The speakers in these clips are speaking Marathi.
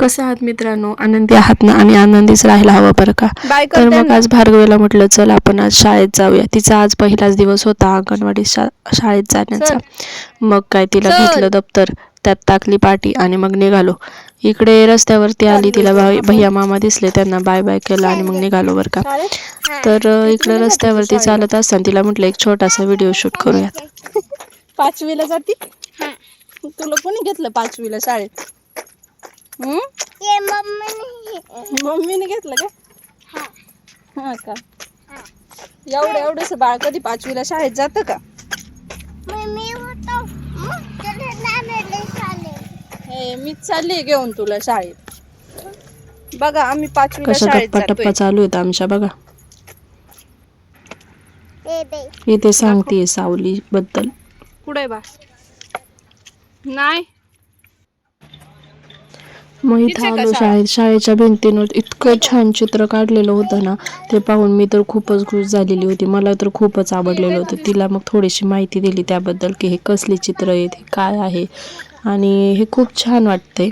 कसे आहात मित्रांनो? आनंदी आहात ना? आणि आनंदीच राहायला हवं बरं का? तर मग आज भार्गवीला म्हटलं चल आपण आज शाळेत जाऊया. तिचा आज पहिलाच दिवस होता अंगणवाडी शा शाळेत जाण्याचा. मग काय तिला. घेतलं दप्तर त्यात टाकली पाटी आणि मग निघालो. इकडे रस्त्यावरती आली तिला भाई- भैया मामा दिसले त्यांना बाय बाय केलं आणि मग निघालो बरं का. तर इकडे रस्त्यावरती चालत असताना तिला म्हटलं एक छोटासा व्हिडिओ शूट करूयात. पाचवीला जाती? तुला कोणी घेतलं पाचवीला शाळेत? मम्मीने घेतलं का? हा. का? एवढं एवढंच बाळ कधी पाचवीला शाळेत जात का? हे मीच चालली घेऊन तुला शाळेत. बघा आम्ही पाचवीला शाळेत टप्पा चालू आहेत आमच्या बघा. इथे सांगते सावली बद्दल कुठे बा? नाही. मग इथं आलो शाळा? शाळेत शाळेच्या भिंतींवर इतकं छान चित्र काढलेलं होतं ना ते पाहून मी तर खूपच खुश झालेली होती. मला तर खूपच आवडलेलं होतं. तिला मग थोडीशी माहिती दिली त्याबद्दल की हे कसले चित्र आहेत हे काय आहे. आणि हे खूप छान वाटते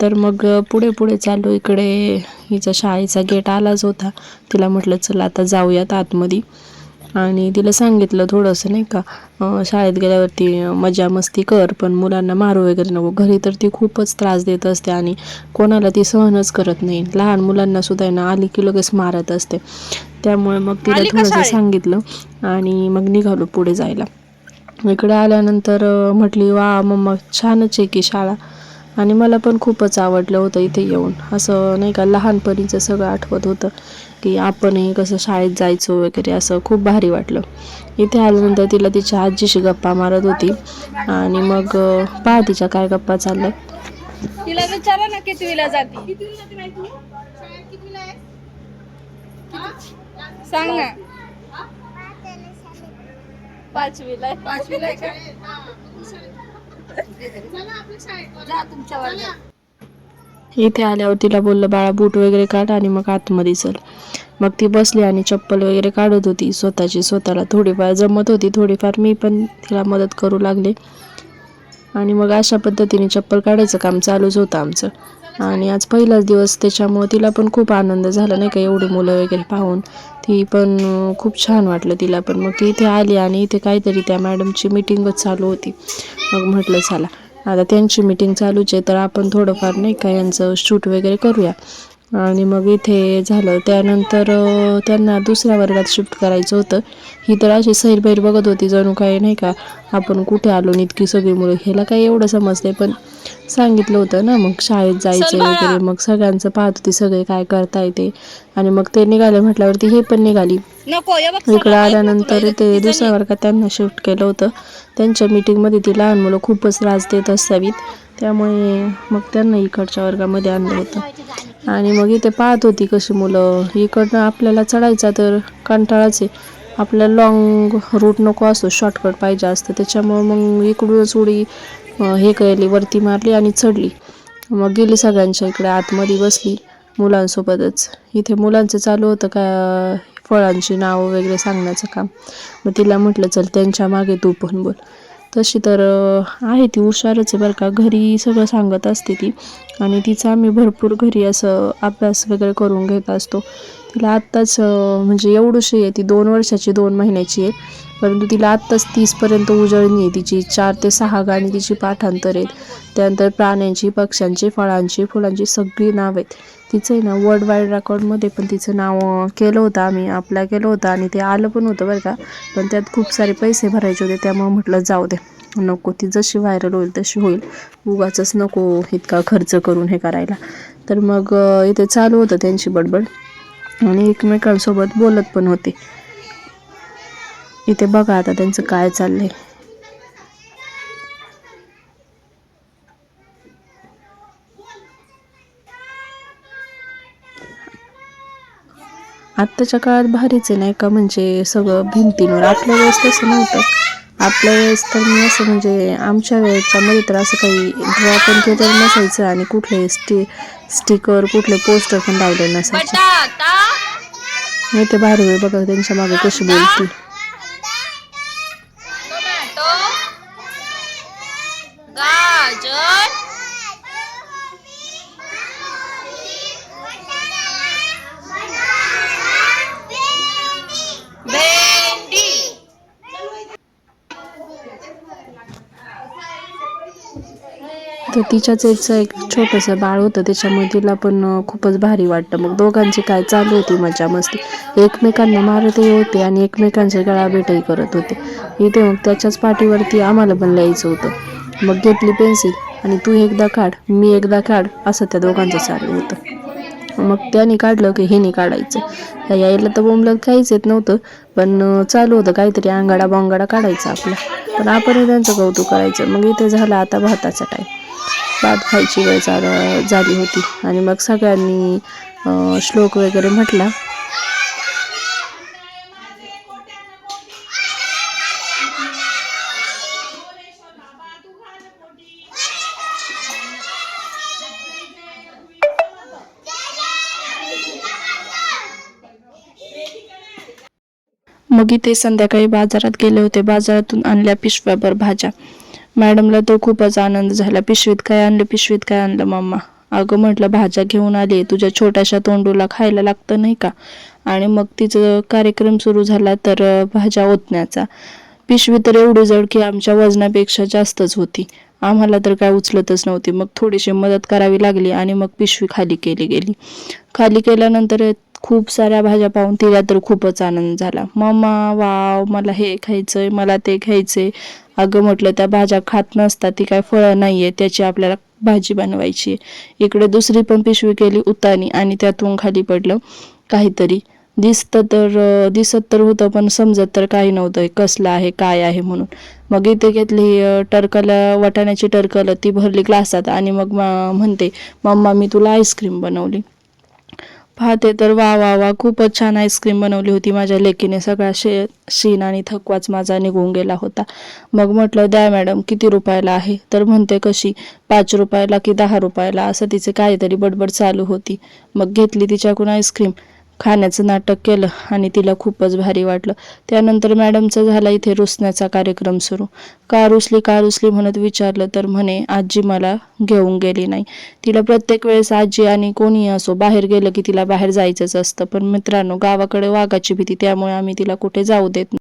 तर मग पुढे पुढे चाललो इकडे हिचा शाळेचा गेट आलाच होता. तिला म्हटलं चला आता जाऊयात आतमध्ये. आणि तिला सांगितलं थोडंसं नाही का शाळेत गेल्यावरती मजा मस्ती कर पण मुलांना मारू वगैरे नको. घरी तर ती खूपच त्रास देत असते आणि कोणाला ती सहनच करत नाही. लहान मुलांना सुद्धा आहे ना आली की लगेच मारत असते. त्यामुळे मग तिला थोडंसं? सांगितलं आणि मग निघालो पुढे जायला. इकडे आल्यानंतर म्हटली वा मम्मा छानच आहे की शाळा. आणि मला पण खूपच आवडलं होतं इथे येऊन. असं नाही का लहानपणीचं सगळं आठवत होतं. की आपणही कसं शाळेत जायचो वगैरे असं खूप भारी वाटलं. इथे आल्यानंतर तिला तिच्या आजीशी गप्पा मारत होती. आणि मग पहा तिच्या काय गप्पा चालल्या. तिला विचारा ना कितवीला जाती. सांग. ना पाचवीला आहे. पाचवीला आहे का? जा तुमच्या वर्गात. इथे आल्यावर तिला बोललं बाळा बूट वगैरे काढ आणि मग आतमध्ये चल. मग ती बसली आणि चप्पल वगैरे काढत होती. स्वतःची स्वतःला थोडीफार जमत होती. थोडीफार मी पण तिला मदत करू लागले. आणि मग अशा पद्धतीने चप्पल काढायचं काम चालूच होतं आमचं. आणि आज पहिलाच दिवस त्याच्यामुळं तिला पण खूप आनंद झाला नाही का? एवढी मुलं वगैरे पाहून. ती पण खूप छान वाटलं तिला पण. मग ती इथे आली आणि इथे काहीतरी त्या मॅडमची मिटिंगच चालू होती. मग म्हटलं चला. आता त्यांची मिटिंग चालूच आहे तर आपण थोडंफार नाही का यांचं शूट वगैरे करूया. आणि मग इथे झालं. त्यानंतर त्यांना दुसऱ्या वर्गात शिफ्ट करायचं होतं. ही तर अशी सैरभैर बघत होती जणू काय नाही का. आपण कुठे आलो इतकी सगळी मुलं ह्याला काय एवढं समजते पण सांगितलं होतं ना मग शाळेत जायचं. वगैरे. मग सगळ्यांचं पाहत होती सगळे काय करताय ते. आणि मग ते निघाले म्हटल्यावरती हे पण निघाली. इकडे आल्यानंतर ते दुसऱ्या वर्गात त्यांना शिफ्ट केलं होतं. त्यांच्या मीटिंगमध्ये ती लहान मुलं खूपच त्रास देत असावीत. त्यामुळे मग त्यांना इकडच्या वर्गामध्ये आणलं होतं. आणि मग इथे पाहत होती कशी मुलं. इकडनं आपल्याला चढायचा तर कंटाळाच आहे. आपल्याला लॉंग रूट नको असतो शॉर्टकट पाहिजे असतं. त्याच्यामुळं मग इकडूनच उडी हे केली वरती मारली आणि चढली. मग गेली सगळ्यांच्या इकडे आतमध्ये बसली. मुलांसोबतच. इथे मुलांचं चालू होतं का फळांची नावं वगैरे सांगण्याचं काम. मग तिला म्हटलं चल त्यांच्या मागे तू पण बोल. तशी तर आहे ती हुशारच आहे बरं का. घरी सगळं सांगत असते ती. आणि तिचा आम्ही भरपूर घरी असं अभ्यास वगैरे करून घेत असतो. तिला आत्ताच म्हणजे एवढीशी आहे ती दोन वर्षाची दोन महिन्याची आहे. परंतु तिला आत्ताच तीसपर्यंत उजळणी आहे. तिची चार ते सहा गाणी तिची पाठांतर आहेत. त्यानंतर प्राण्यांची पक्ष्यांची फळांची फुलांची सगळी नाव आहेत. तिचं आहे ना वर्ल्ड वाईड रेकॉर्डमध्ये पण तिचं नाव केलं होतं आम्ही अप्लाय केलं होतं आणि ते आलं पण होतं बरं का. पण त्यात खूप सारे पैसे भरायचे होते त्यामुळं म्हटलं जाऊ दे. नको ती जशी व्हायरल होईल तशी होईल. उगाचच नको इतका खर्च करून हे करायला. तर मग इथे चालू होतं त्यांची बडबड. आणि एकमेकांसोबत बोलत पण होते. इथे बघा आता त्यांचं काय चाललं आहे आत्ताच्या काळात भारीच आहे नाही का? म्हणजे सगळं भिंतींवर आपल्या वेळेस तसं नव्हतं. आपल्या वेळेस तर मी असं म्हणजे आमच्या वेळेच्या मध्ये तर असं काही ड्रॉ पण केलेलं नसायचं आणि कुठले स्टी स्टिकर कुठले पोस्टर पण लावले नसायचे. मी ते भारी वेळ बघा त्यांच्या मागे कशी बोलती. तर तिच्याच एकचं एक छोटंसं बाळ होतं. त्याच्यामुळे तिला पण खूपच भारी वाटतं. मग दोघांची काय चालू होती मजा मस्ती. एकमेकांना मारतही होते आणि एकमेकांचे गळा भेटही करत होते. इथे मग त्याच्याच पाठीवरती आम्हाला पण लिहायचं होतं. मग घेतली पेन्सिल आणि तू एकदा काढ मी एकदा काढ असं त्या दोघांचं चालू होतं. मग त्याने काढलं की हेने काढायचं. यायला तर बोंबलं काहीच येत नव्हतं पण चालू होतं काहीतरी अंगाडा बोंगाडा काढायचा आपला. पण आपणही त्यांचं कौतुक करायचं. मग इथे झाला आता भाताचा टाईम भात खायची वेळ चाल- झाली होती. आणि मग सगळ्यांनी श्लोक वगैरे म्हटला. मग इथे संध्याकाळी बाजारात गेले होते. बाजारातून आणल्या पिशव्याभर भाज्या. मॅडमला तो खूपच आनंद झाला. पिशवीत काय आणलं? पिशवीत काय आणलं मम्मा? अगं म्हटलं भाज्या घेऊन आली. तुझ्या छोट्याशा तोंडूला खायला लागतं नाही का? आणि मग तिचं कार्यक्रम सुरू झाला तर भाज्या ओतण्याचा. पिशवी तर एवढी जड की आमच्या वजनापेक्षा जास्तच होती. आम्हाला तर काय उचलतच नव्हती. मग थोडीशी मदत करावी लागली आणि मग पिशवी खाली केली गेली. खाली केल्यानंतर खूप साऱ्या भाज्या पाहून तिला तर खूपच आनंद झाला. मम्मा वाव मला हे खायचंय मला ते खायचंय. अगं म्हटलं त्या भाज्या खात नसतात ती काय फळं नाहीये त्याची आपल्याला भाजी बनवायची आहे. इकडे दुसरी पण पिशवी केली उतानी आणि त्यातून खाली पडलं काहीतरी. दिसतं तर दिसत तर होतं पण समजत तर काही नव्हतं कसलं आहे काय आहे म्हणून. मग इथे घेतली टरकलं वाटाण्याची टरकलं ती भरली ग्लासात आणि मग म्हणते मम्मा मी तुला आईस्क्रीम बनवली. पाहते तर वा वा वा खूपच छान आईस्क्रीम बनवली होती माझ्या लेकीने. सगळा शे शीन आणि थकवाच माझा निघून गेला होता. मग म्हटलं द्या मॅडम किती रुपयाला आहे? तर म्हणते कशी? पाच रुपयाला की दहा रुपयाला? असं तिचे काहीतरी बडबड चालू होती. मग घेतली तिच्याकडून आईस्क्रीम खाण्याचं नाटक केलं आणि तिला खूपच भारी वाटलं. त्यानंतर मॅडमचा झाला इथे रुसण्याचा कार्यक्रम सुरू. का रुसली का रुसली म्हणत विचारलं तर म्हणे आजी मला घेऊन गेली नाही. तिला प्रत्येक वेळेस आजी आणि कोणी असो बाहेर गेलं की तिला बाहेर जायचंच असतं. पण मित्रांनो गावाकडे वाघाची भीती त्यामुळे आम्ही तिला कुठे जाऊ देत नाही.